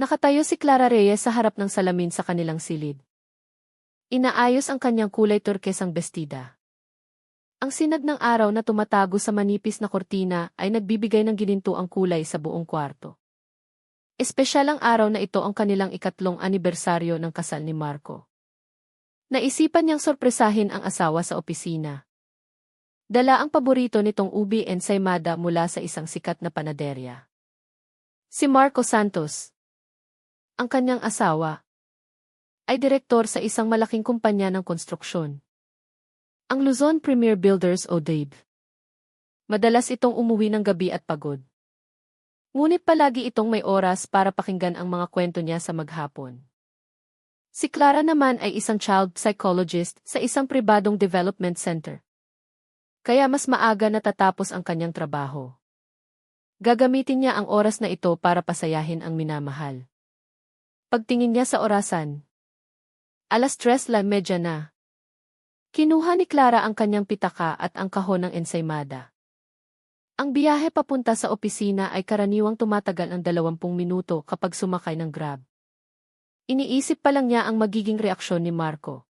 Nakatayo si Clara Reyes sa harap ng salamin sa kanilang silid. Inaayos ang kanyang kulay turkesang bestida. Ang sinag ng araw na tumatago sa manipis na kortina ay nagbibigay ng gininto ang kulay sa buong kwarto. Espesyal ang araw na ito ang kanilang ikatlong anibersaryo ng kasal ni Marco. Naisipan niyang sorpresahin ang asawa sa opisina. Dala ang paborito nitong ubi ensaymada mula sa isang sikat na panaderya. Si Marco Santos. Ang kanyang asawa ay direktor sa isang malaking kumpanya ng konstruksyon. Ang Luzon Premier Builders o DABE. Madalas itong umuwi ng gabi at pagod. Ngunit palagi itong may oras para pakinggan ang mga kwento niya sa maghapon. Si Clara naman ay isang child psychologist sa isang pribadong development center. Kaya mas maaga natatapos ang kanyang trabaho. Gagamitin niya ang oras na ito para pasayahin ang minamahal. Pagtingin niya sa orasan. Alas tres la medya na. Kinuha ni Clara ang kanyang pitaka at ang kahon ng ensaymada. Ang biyahe papunta sa opisina ay karaniwang tumatagal ng 20 minuto kapag sumakay ng grab. Iniisip pa lang niya ang magiging reaksyon ni Marco.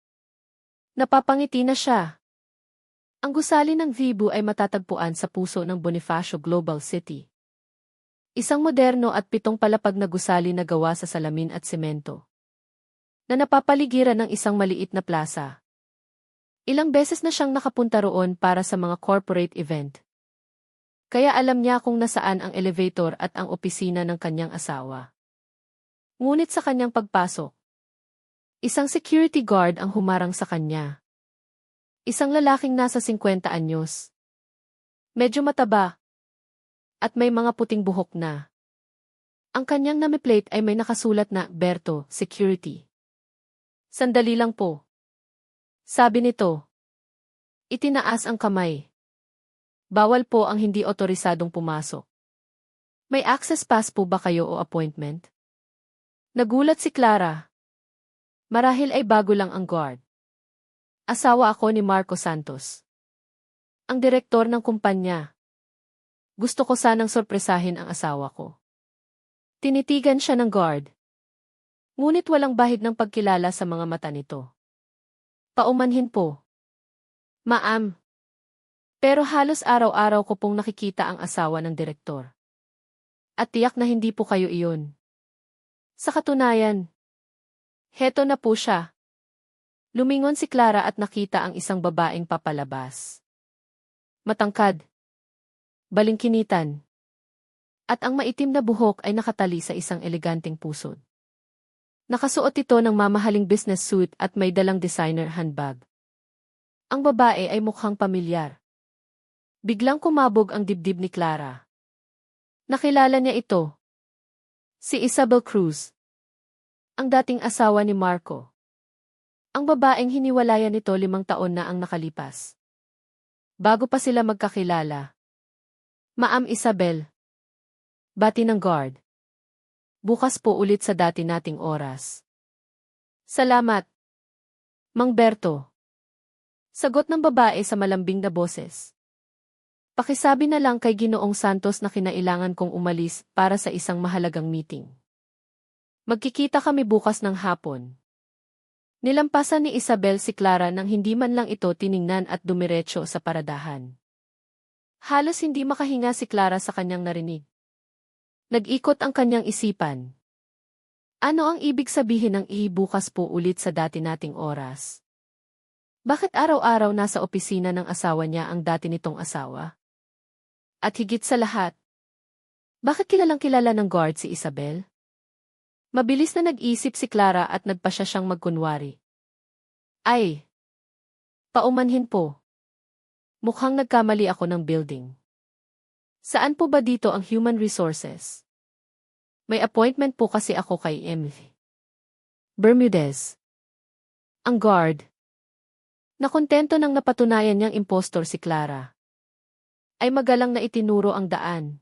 Napapangiti na siya. Ang gusali ng Vibu ay matatagpuan sa puso ng Bonifacio Global City. Isang moderno at pitong palapag na gusali na gawa sa salamin at semento. Na napapaligiran ng isang maliit na plaza. Ilang beses na siyang nakapunta roon para sa mga corporate event. Kaya alam niya kung nasaan ang elevator at ang opisina ng kanyang asawa. Ngunit sa kanyang pagpasok, isang security guard ang humarang sa kanya. Isang lalaking nasa 50 anyos. Medyo mataba. At may mga puting buhok na. Ang kanyang name-plate ay may nakasulat na Berto, Security. Sandali lang po. Sabi nito. Itinaas ang kamay. Bawal po ang hindi otorisadong pumasok. May access pass po ba kayo o appointment? Nagulat si Clara. Marahil ay bago lang ang guard. Asawa ako ni Marco Santos. Ang direktor ng kumpanya. Gusto ko sanang sorpresahin ang asawa ko. Tinitigan siya ng guard. Ngunit walang bahid ng pagkilala sa mga mata nito. Paumanhin po. Maam. Pero halos araw-araw ko pong nakikita ang asawa ng direktor. At tiyak na hindi po kayo iyon. Sa katunayan, heto na po siya. Lumingon si Clara at nakita ang isang babaeng papalabas. Matangkad. Balingkinitan. At ang maitim na buhok ay nakatali sa isang eleganteng pusod. Nakasuot ito ng mamahaling business suit at may dalang designer handbag. Ang babae ay mukhang pamilyar. Biglang kumabog ang dibdib ni Clara. Nakilala niya ito. Si Isabel Cruz. Ang dating asawa ni Marco. Ang babaeng hiniwalayan nito limang taon na ang nakalipas. Bago pa sila magkakilala. Maam Isabel. Bati ng guard. Bukas po ulit sa dati nating oras. Salamat. Mang Berto. Sagot ng babae sa malambing na boses. Pakisabi na lang kay Ginoong Santos na kinailangan kong umalis para sa isang mahalagang meeting. Magkikita kami bukas ng hapon. Nilampasan ni Isabel si Clara nang hindi man lang ito tiningnan at dumiretso sa paradahan. Halos hindi makahinga si Clara sa kanyang narinig. Nag-ikot ang kanyang isipan. Ano ang ibig sabihin ng ihibukas po ulit sa dati nating oras? Bakit araw-araw nasa opisina ng asawa niya ang dati nitong asawa? At higit sa lahat, bakit kilalang kilala ng guard si Isabel? Mabilis na nag-isip si Clara at nagpasya siyang magkunwari. Ay! Paumanhin po. Mukhang nagkamali ako ng building. Saan po ba dito ang human resources? May appointment po kasi ako kay Emily. Bermudez. Ang guard. Nakontento nang napatunayan niyang impostor si Clara ay magalang na itinuro ang daan.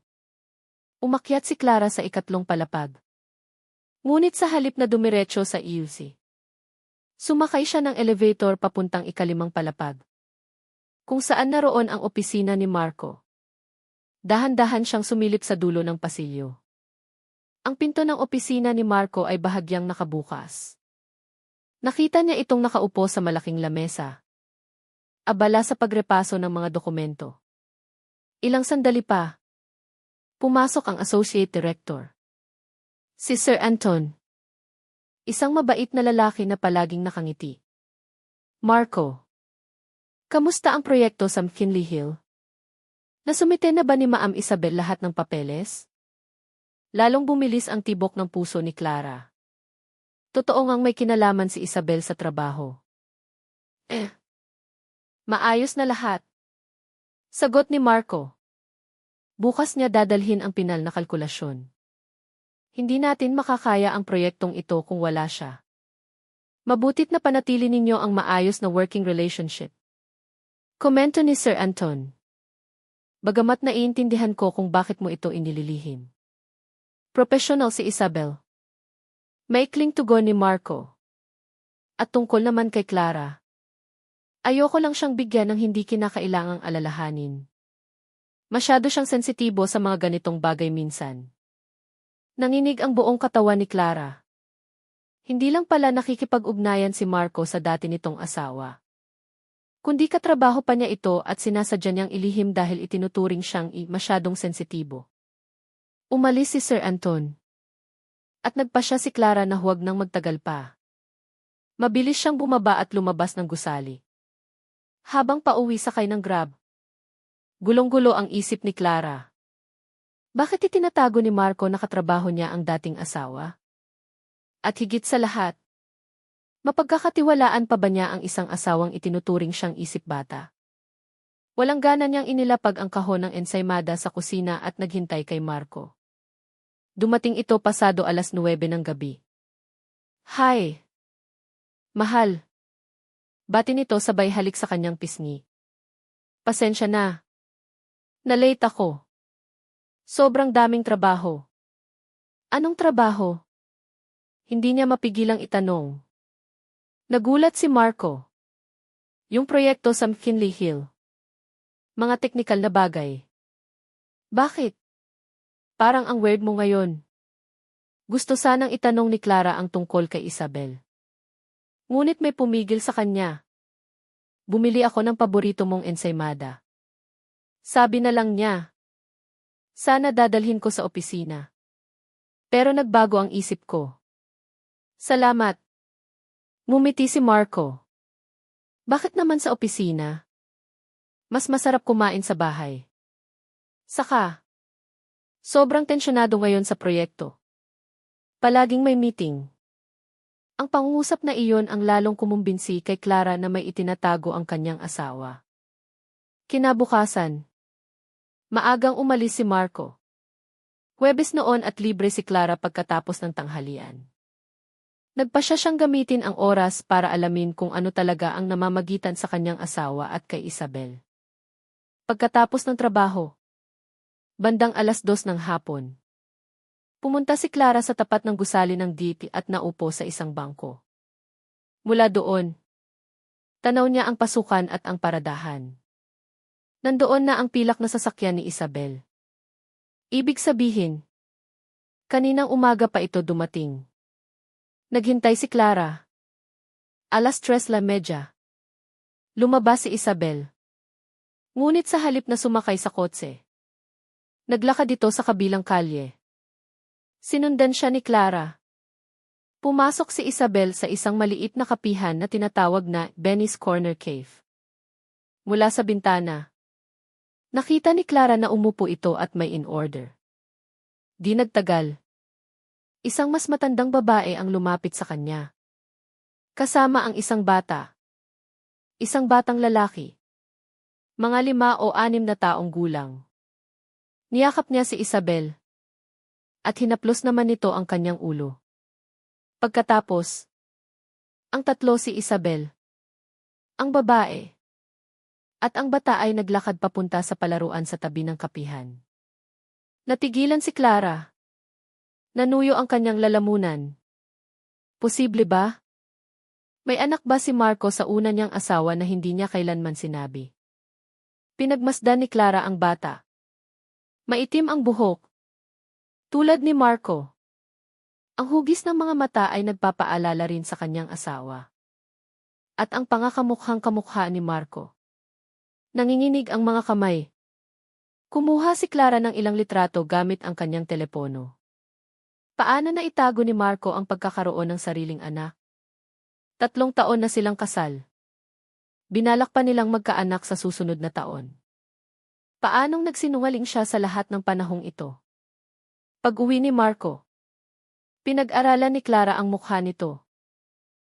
Umakyat si Clara sa ikatlong palapag. Ngunit sa halip na dumiretso sa EUC. Sumakay siya ng elevator papuntang ikalimang palapag. Kung saan naroon ang opisina ni Marco. Dahan-dahan siyang sumilip sa dulo ng pasilyo. Ang pinto ng opisina ni Marco ay bahagyang nakabukas. Nakita niya itong nakaupo sa malaking lamesa. Abala sa pagrepaso ng mga dokumento. Ilang sandali pa. Pumasok ang associate director. Si Sir Anton. Isang mabait na lalaki na palaging nakangiti. Marco. Kamusta ang proyekto sa McKinley Hill? Nasumite na ba ni Maam Isabel lahat ng papeles? Lalong bumilis ang tibok ng puso ni Clara. Totoo ngang may kinalaman si Isabel sa trabaho. Eh. Maayos na lahat. Sagot ni Marco. Bukas niya dadalhin ang pinal na kalkulasyon. Hindi natin makakaya ang proyektong ito kung wala siya. Mabutit na panatili ninyo ang maayos na working relationship. Komento ni Sir Anton. Bagamat naiintindihan ko kung bakit mo ito inililihim. Professional si Isabel. Maikling tugon ni Marco. At tungkol naman kay Clara. Ayoko lang siyang bigyan ng hindi kinakailangang alalahanin. Masyado siyang sensitibo sa mga ganitong bagay minsan. Nanginig ang buong katawan ni Clara. Hindi lang pala nakikipag-ugnayan si Marco sa dati nitong asawa. Kundi katrabaho pa niya ito at sinasadya niyang ilihim dahil itinuturing siyang i masyadong sensitibo. Umalis si Sir Anton. At nagpa siya si Clara na huwag nang magtagal pa. Mabilis siyang bumaba at lumabas ng gusali. Habang pauwi sakay ng grab. Gulong-gulo ang isip ni Clara. Bakit itinatago ni Marco na katrabaho niya ang dating asawa? At higit sa lahat, mapagkakatiwalaan pa ba niya ang isang asawang itinuturing siyang isip bata? Walang gana niyang inilapag ang kahon ng ensaymada sa kusina at naghintay kay Marco. Dumating ito pasado alas 9 ng gabi. Hi! Mahal! Bati nito sabay halik sa kanyang pisngi. Pasensya na. Nalate ako. Sobrang daming trabaho. Anong trabaho? Hindi niya mapigilang itanong. Nagulat si Marco. Yung proyekto sa McKinley Hill. Mga teknikal na bagay. Bakit? Parang ang weird mo ngayon. Gusto sanang itanong ni Clara ang tungkol kay Isabel. Ngunit may pumigil sa kanya. Bumili ako ng paborito mong ensaymada. Sabi na lang niya. Sana dadalhin ko sa opisina. Pero nagbago ang isip ko. Salamat. Mumiti si Marco. Bakit naman sa opisina? Mas masarap kumain sa bahay. Saka, Sobrang tensyonado ngayon sa proyekto. Palaging may meeting. Ang pangungusap na iyon ang lalong kumumbinsi kay Clara na may itinatago ang kanyang asawa. Kinabukasan. Maagang umalis si Marco. Huwebes noon at libre si Clara pagkatapos ng tanghalian. Nagpa siya siyang gamitin ang oras para alamin kung ano talaga ang namamagitan sa kanyang asawa at kay Isabel. Pagkatapos ng trabaho, bandang alas dos ng hapon. Pumunta si Clara sa tapat ng gusali ng DP at naupo sa isang bangko. Mula doon, tanaw niya ang pasukan at ang paradahan. Nandoon na ang pilak na sasakyan ni Isabel. Ibig sabihin, kaninang umaga pa ito dumating. Naghintay si Clara. Alas tres la media. Lumabas si Isabel. Ngunit sa halip na sumakay sa kotse, Naglakad ito sa kabilang kalye. Sinundan siya ni Clara. Pumasok si Isabel sa isang maliit na kapihan na tinatawag na Benny's Corner Cave. Mula sa bintana, nakita ni Clara na umupo ito at may in order. Di nagtagal. Isang mas matandang babae ang lumapit sa kanya. Kasama ang isang bata. Isang batang lalaki. Mga lima o anim na taong gulang. Niyakap niya si Isabel. At hinaplos naman nito ang kanyang ulo. Pagkatapos, ang tatlo si Isabel. Ang babae. At ang bata ay naglakad papunta sa palaruan sa tabi ng kapihan. Natigilan si Clara. Nanuyo ang kanyang lalamunan. Posible ba? May anak ba si Marco sa una niyang asawa na hindi niya kailanman sinabi? Pinagmasdan ni Clara ang bata. Maitim ang buhok. Tulad ni Marco. Ang hugis ng mga mata ay nagpapaalala rin sa kanyang asawa. At ang pangakamukhang kamukha ni Marco. Nanginginig ang mga kamay. Kumuha si Clara ng ilang litrato gamit ang kanyang telepono. Paano na itago ni Marco ang pagkakaroon ng sariling anak? Tatlong taon na silang kasal. Binalak pa nilang magkaanak sa susunod na taon. Paanong nagsinungaling siya sa lahat ng panahong ito? Pag-uwi ni Marco. Pinag-aralan ni Clara ang mukha nito.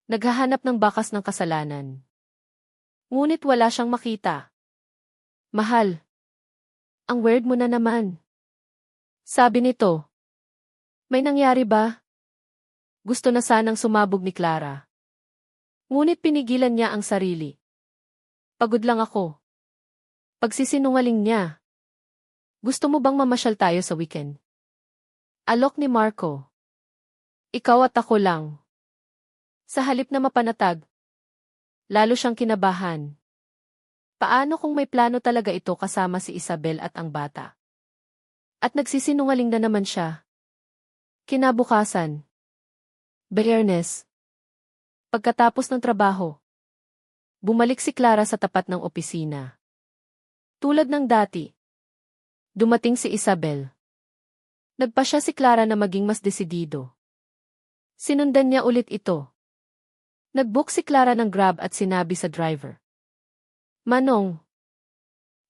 Naghahanap ng bakas ng kasalanan. Ngunit wala siyang makita. Mahal. Ang weird mo na naman. Sabi nito. May nangyari ba? Gusto na sanang sumabog ni Clara. Ngunit pinigilan niya ang sarili. Pagod lang ako. Pagsisinungaling niya. Gusto mo bang mamasyal tayo sa weekend? Alok ni Marco. Ikaw at ako lang. Sa halip na mapanatag, lalo siyang kinabahan. Paano kung may plano talaga ito kasama si Isabel at ang bata? At nagsisinungaling na naman siya. Kinabukasan. Bearness. Pagkatapos ng trabaho, bumalik si Clara sa tapat ng opisina. Tulad ng dati, dumating si Isabel. Nagpa siya si Clara na maging mas desidido. Sinundan niya ulit ito. Nagbook si Clara ng grab at sinabi sa driver. Manong,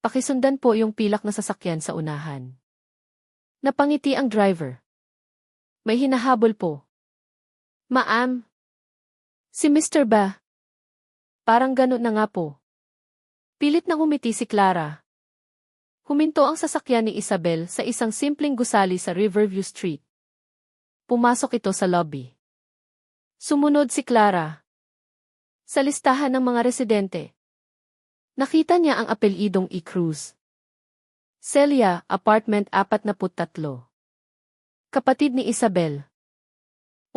pakisundan po yung pilak na sasakyan sa unahan. Napangiti ang driver. May hinahabol po. Maam. Si Mr. Ba. Parang ganun na nga po. Pilit na umiti si Clara. Huminto ang sasakyan ni Isabel sa isang simpleng gusali sa Riverview Street. Pumasok ito sa lobby. Sumunod si Clara. Sa listahan ng mga residente. Nakita niya ang apelidong E. Cruz. Celia, apartment 43. Kapatid ni Isabel.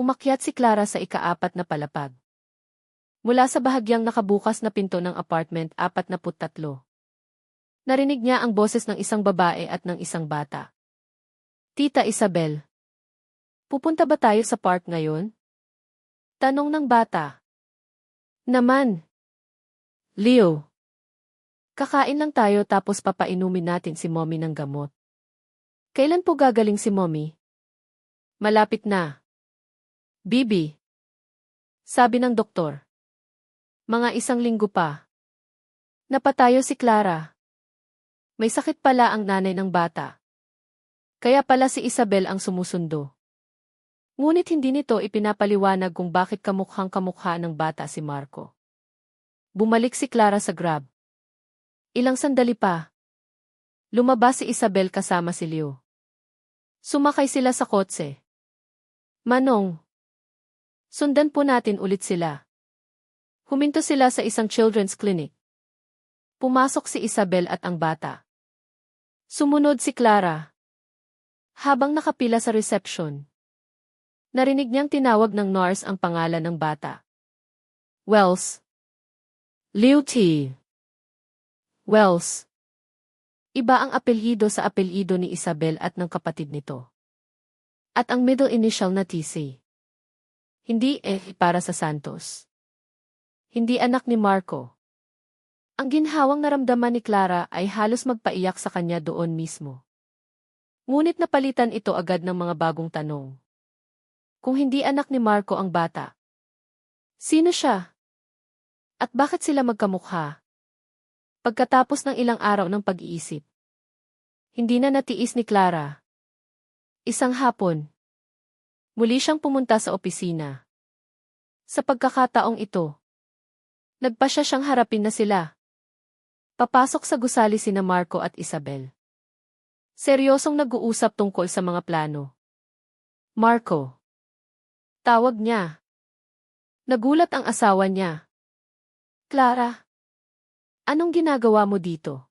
Umakyat si Clara sa ikaapat na palapag. Mula sa bahagyang nakabukas na pinto ng apartment 43. Narinig niya ang boses ng isang babae at ng isang bata. Tita Isabel. Pupunta ba tayo sa park ngayon? Tanong ng bata. Naman. Leo. Kakain lang tayo tapos papainumin natin si mommy ng gamot. Kailan po gagaling si mommy? Malapit na. Bibi. Sabi ng doktor. Mga isang linggo pa. Napatayo si Clara. May sakit pala ang nanay ng bata. Kaya pala si Isabel ang sumusundo. Ngunit hindi nito ipinapaliwanag kung bakit kamukhang kamukha ng bata si Marco. Bumalik si Clara sa grab. Ilang sandali pa. Lumabas si Isabel kasama si Leo. Sumakay sila sa kotse. Manong. Sundan po natin ulit sila. Huminto sila sa isang children's clinic. Pumasok si Isabel at ang bata. Sumunod si Clara. Habang nakapila sa reception. Narinig niyang tinawag ng nurse ang pangalan ng bata. Wells. Liu T. Wells. Iba ang apelyido sa apelyido ni Isabel at ng kapatid nito. At ang middle initial na TC. Hindi eh para sa Santos. Hindi anak ni Marco. Ang ginhawang naramdaman ni Clara ay halos magpaiyak sa kanya doon mismo. Ngunit napalitan ito agad ng mga bagong tanong. Kung hindi anak ni Marco ang bata, sino siya? At bakit sila magkamukha? Pagkatapos ng ilang araw ng pag-iisip. Hindi na natiis ni Clara. Isang hapon. Muli siyang pumunta sa opisina. Sa pagkakataong ito. Nagpa siya siyang harapin na sila. Papasok sa gusali sina Marco at Isabel. Seryosong nag-uusap tungkol sa mga plano. Marco. Tawag niya. Nagulat ang asawa niya. Clara. Anong ginagawa mo dito?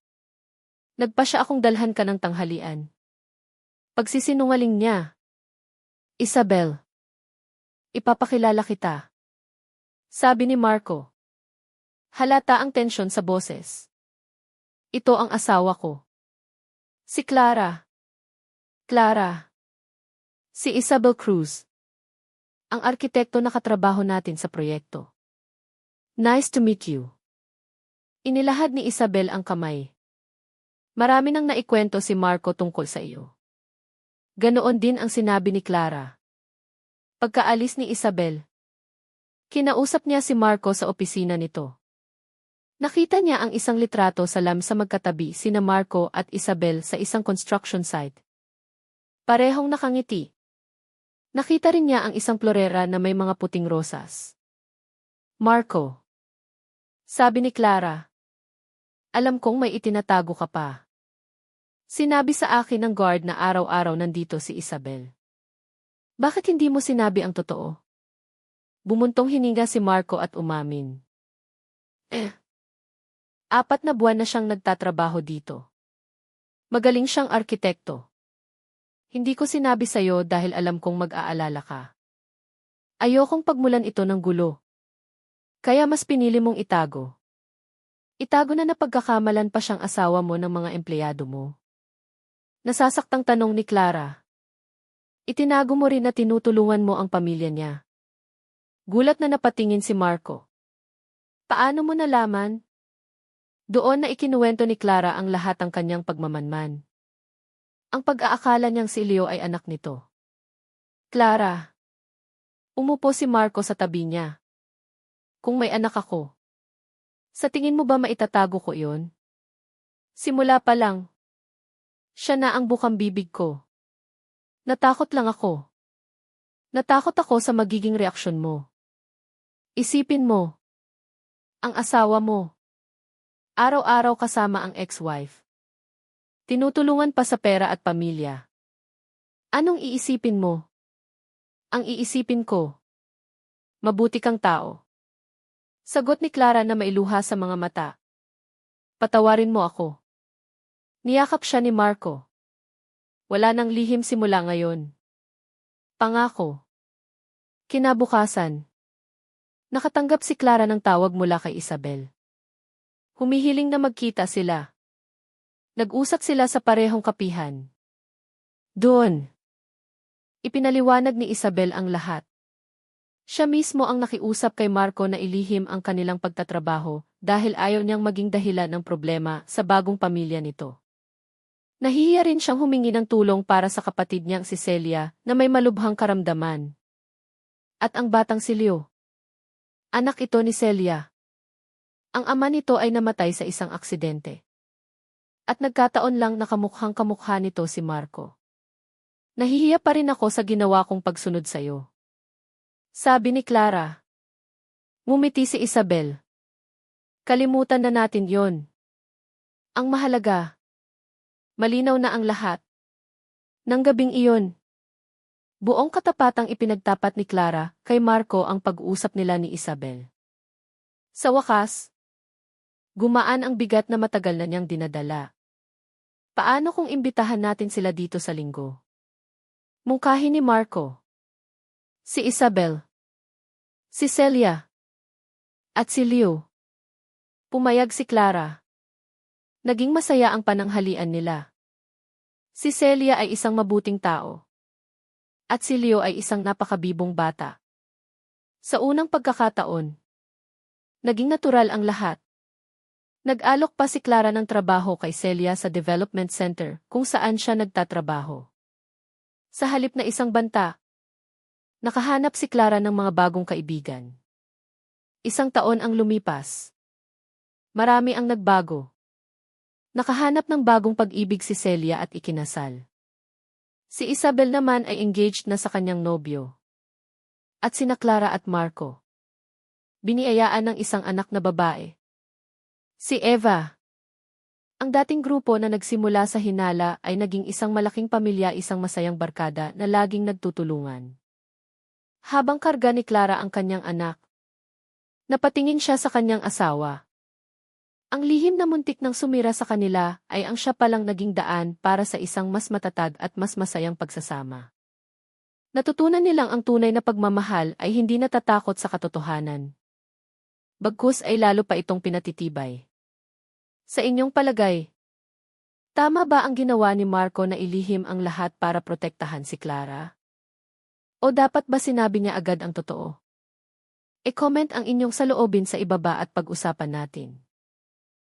Nagpa siya akong dalhan ka ng tanghalian. Pagsisinungaling niya. Isabel. Ipapakilala kita. Sabi ni Marco. Halata ang tensyon sa boses. Ito ang asawa ko. Si Clara. Clara. Si Isabel Cruz. Ang arkitekto na katrabaho natin sa proyekto. Nice to meet you. Inilahad ni Isabel ang kamay. Marami nang naikwento si Marco tungkol sa iyo. Ganoon din ang sinabi ni Clara. Pagkaalis ni Isabel, kinausap niya si Marco sa opisina nito. Nakita niya ang isang litrato sa lam sa magkatabi sina Marco at Isabel sa isang construction site. Parehong nakangiti. Nakita rin niya ang isang florera na may mga puting rosas. Marco. Sabi ni Clara. Alam kong may itinatago ka pa. Sinabi sa akin ng guard na araw-araw nandito si Isabel. Bakit hindi mo sinabi ang totoo? Bumuntong hininga si Marco at umamin. Eh. Apat na buwan na siyang nagtatrabaho dito. Magaling siyang arkitekto. Hindi ko sinabi sa'yo dahil alam kong mag-aalala ka. Ayokong pagmulan ito ng gulo. Kaya mas pinili mong itago. Itago na napagkakamalan pa siyang asawa mo ng mga empleyado mo. Nasasaktang tanong ni Clara. Itinago mo rin na tinutulungan mo ang pamilya niya. Gulat na napatingin si Marco. Paano mo nalaman? Doon na ikinuwento ni Clara ang lahat ng kanyang pagmamanman. Ang pag-aakala niyang si Leo ay anak nito. Clara. Umupo si Marco sa tabi niya. Kung may anak ako. Sa tingin mo ba maitatago ko iyon? Simula pa lang. Siya na ang bukang bibig ko. Natakot lang ako. Natakot ako sa magiging reaksyon mo. Isipin mo. Ang asawa mo. Araw-araw kasama ang ex-wife. Tinutulungan pa sa pera at pamilya. Anong iisipin mo? Ang iisipin ko. Mabuti kang tao. Sagot ni Clara na mailuha sa mga mata. Patawarin mo ako. Niyakap siya ni Marco. Wala nang lihim simula ngayon. Pangako. Kinabukasan. Nakatanggap si Clara ng tawag mula kay Isabel. Humihiling na magkita sila. Nag-usap sila sa parehong kapihan. Doon. Ipinaliwanag ni Isabel ang lahat. Siya mismo ang nakiusap kay Marco na ilihim ang kanilang pagtatrabaho dahil ayaw niyang maging dahilan ng problema sa bagong pamilya nito. Nahihiya rin siyang humingi ng tulong para sa kapatid niyang si Celia na may malubhang karamdaman. At ang batang si Leo. Anak ito ni Celia. Ang ama nito ay namatay sa isang aksidente. At nagkataon lang nakamukhang kamukha nito si Marco. Nahihiya pa rin ako sa ginawa kong pagsunod sa'yo. Sabi ni Clara. Ngumiti si Isabel. Kalimutan na natin yon. Ang mahalaga. Malinaw na ang lahat. Nang gabing iyon. Buong katapatang ipinagtapat ni Clara kay Marco ang pag-uusap nila ni Isabel. Sa wakas, Gumaan ang bigat na matagal na niyang dinadala. Paano kung imbitahan natin sila dito sa linggo? Mungkahi ni Marco. Si Isabel. Si Celia. At si Leo. Pumayag si Clara. Naging masaya ang pananghalian nila. Si Celia ay isang mabuting tao. At si Leo ay isang napakabibong bata. Sa unang pagkakataon, naging natural ang lahat. Nag-alok pa si Clara ng trabaho kay Celia sa Development Center kung saan siya nagtatrabaho. Sa halip na isang banta, nakahanap si Clara ng mga bagong kaibigan. Isang taon ang lumipas. Marami ang nagbago. Nakahanap ng bagong pag-ibig si Celia at ikinasal. Si Isabel naman ay engaged na sa kanyang nobyo. At sina Clara at Marco. Biniayaan ng isang anak na babae. Si Eva. Ang dating grupo na nagsimula sa hinala ay naging isang malaking pamilya isang masayang barkada na laging nagtutulungan. Habang karga ni Clara ang kanyang anak, napatingin siya sa kanyang asawa. Ang lihim na muntik ng sumira sa kanila ay ang siya palang naging daan para sa isang mas matatag at mas masayang pagsasama. Natutunan nilang ang tunay na pagmamahal ay hindi natatakot sa katotohanan. Bagkus ay lalo pa itong pinatitibay. Sa inyong palagay, tama ba ang ginawa ni Marco na ilihim ang lahat para protektahan si Clara? O dapat ba sinabi niya agad ang totoo? E-comment ang inyong saloobin sa ibaba at pag-usapan natin.